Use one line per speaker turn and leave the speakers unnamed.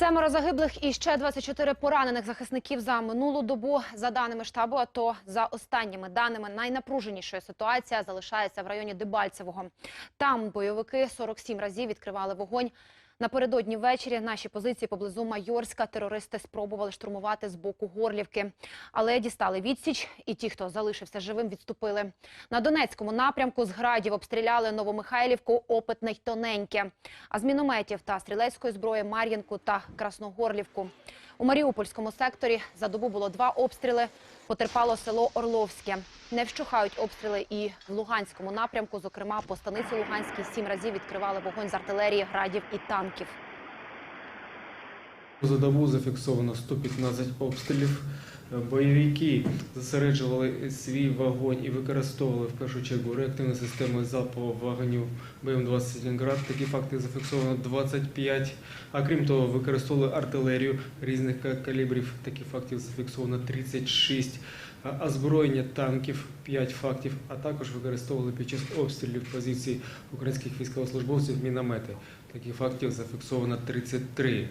Семеро загиблих і ще 24 поранених захисників за минулу добу. За даними штабу АТО, за останніми даними, найнапруженішою ситуація залишається в районі Дебальцевого. Там бойовики 47 разів відкривали вогонь. Напередодні ввечері наші позиції поблизу Майорська терористи спробували штурмувати з боку Горлівки. Але дістали відсіч, і ті, хто залишився живим, відступили. На Донецькому напрямку з градів обстріляли Новомихайлівку, Опитне й Тоненьке. А з мінометів та стрілецької зброї Мар'їнку та Красногорлівку. У Маріупольському секторі за добу було два обстріли. Потерпало село Орловське. Не вщухають обстріли і в Луганському напрямку. Зокрема, по станиці Луганській сім разів відкривали вогонь з артилерії, градів і танків.
За добу зафіксовано 115 обстрілів. Бойовики зосереджували свій вогонь і використовували в першу чергу реактивні системи залпового вогню БМ-21 град. Такі факти зафіксовано 25. А крім того, використовували артилерію різних калібрів. Таких фактів зафіксовано 36. А Озброєння танків 5 фактів, а також використовували під час обстрілів позицій українських військовослужбовців міномети. Таких фактів зафіксовано 33.